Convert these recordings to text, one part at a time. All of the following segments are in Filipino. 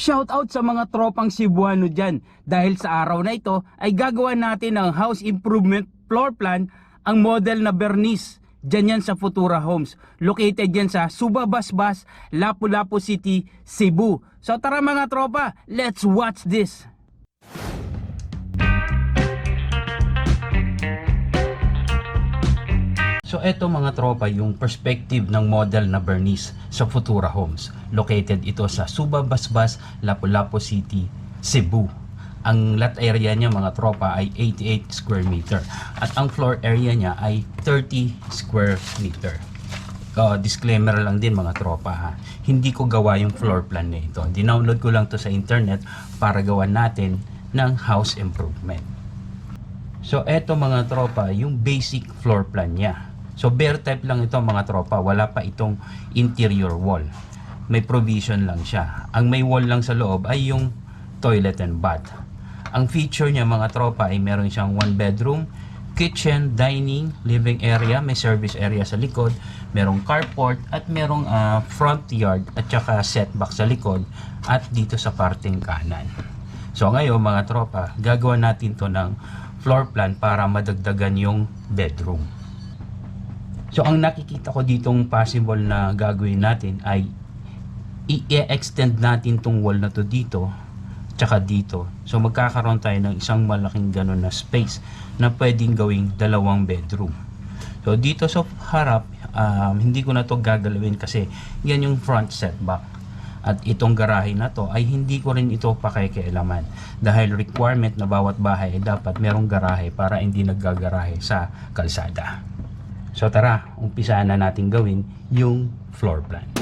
Shout out sa mga tropang Cebuano dyan dahil sa araw na ito ay gagawa natin ng house improvement floor plan ang model na Bernice. Dyan yan sa Futura Homes. Located yan sa Subabasbas, Lapu-Lapu City, Cebu. So tara mga tropa, let's watch this! So eto mga tropa yung perspective ng model na Bernice sa Futura Homes. Located ito sa Subabasbas, Lapu-Lapu City, Cebu. Ang lot area niya mga tropa ay 88 square meter at ang floor area niya ay 30 square meter. Uh, disclaimer lang din mga tropa ha. Hindi ko gawa yung floor plan na ito. Dinownload ko lang to sa internet para gawan natin ng house improvement. So eto mga tropa, yung basic floor plan niya. So bare type lang ito mga tropa, wala pa itong interior wall. May provision lang siya. Ang may wall lang sa loob ay yung toilet and bath. Ang feature niya mga tropa ay meron siyang one bedroom, kitchen, dining, living area, may service area sa likod, merong carport at merong ah, front yard at saka setback sa likod at dito sa parting kanan. So ngayon mga tropa, gagawa natin to ng floor plan para madagdagan yung bedroom. So ang nakikita ko ditong possible na gagawin natin ay i-extend natin tong wall na to dito tsaka dito. So magkakaroon tayo ng isang malaking ganun na space na pwedeng gawing dalawang bedroom. So dito sa harap, um, hindi ko na to gagalawin kasi yan yung front setback. At itong garahe na to ay hindi ko rin ito pakikialaman dahil requirement na bawat bahay ay dapat merong garahe para hindi naggagarahe sa kalsada. So tara, umpisaan na natin gawin yung floor plan.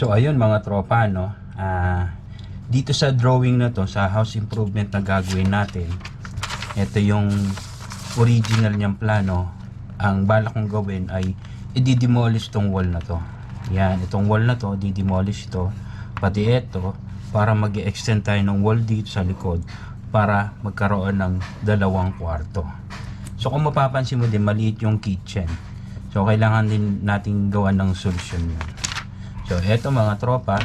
So ayun mga tropa no. Ah dito sa drawing na to sa house improvement na gagawin natin. Ito yung original niyang plano. Ang balak kong gawin ay i-demolish tong wall na to. Yan, itong wall na to, di-demolish to. Pati ito para mag extend tayo ng wall dito sa likod para magkaroon ng dalawang kwarto. So kung mapapansin mo din, maliit yung kitchen. So kailangan din nating gawa ng solusyon yun. So, eto mga tropa,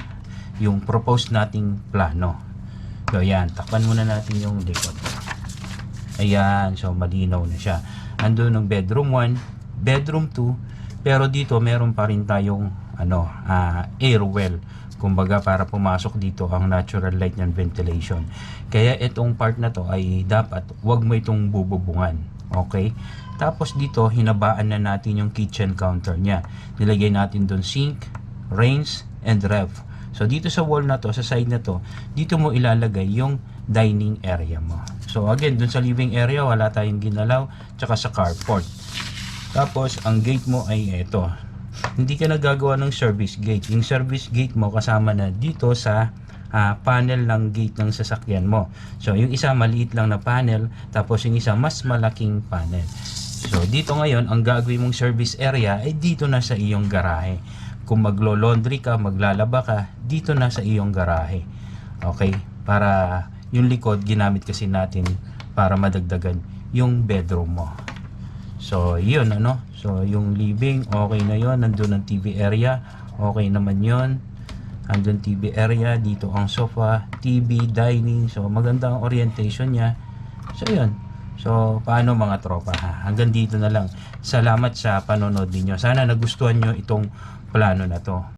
yung proposed nating plano. So, yan. Takpan muna natin yung likod. Ayan. So, malinaw na siya. Ando ng bedroom 1, bedroom 2, pero dito meron pa rin tayong ano, ah, air well. Kumbaga para pumasok dito ang natural light and ventilation. Kaya itong part na to ay dapat wag mo itong bububungan. Okay? Tapos dito hinabaan na natin yung kitchen counter niya. Nilagay natin doon sink, range, and ref. So dito sa wall na to, sa side na to, dito mo ilalagay yung dining area mo. So again, dun sa living area, wala tayong ginalaw, tsaka sa carport. Tapos, ang gate mo ay ito. Hindi ka nagagawa ng service gate. Yung service gate mo kasama na dito sa ah, panel ng gate ng sasakyan mo. So, yung isa maliit lang na panel, tapos yung isa mas malaking panel. So, dito ngayon, ang gagawin mong service area ay dito na sa iyong garahe. Kung maglo-laundry ka, maglalaba ka, dito na sa iyong garahe. Okay? Para yung likod, ginamit kasi natin para madagdagan yung bedroom mo. So, yun ano. So, yung living, okay na yun. Nandun ang TV area. Okay naman yun. Andun TV area. Dito ang sofa, TV, dining. So, maganda ang orientation niya. So, yun. So, paano mga tropa ha? Hanggang dito na lang. Salamat sa panonood ninyo. Sana nagustuhan nyo itong plano na to.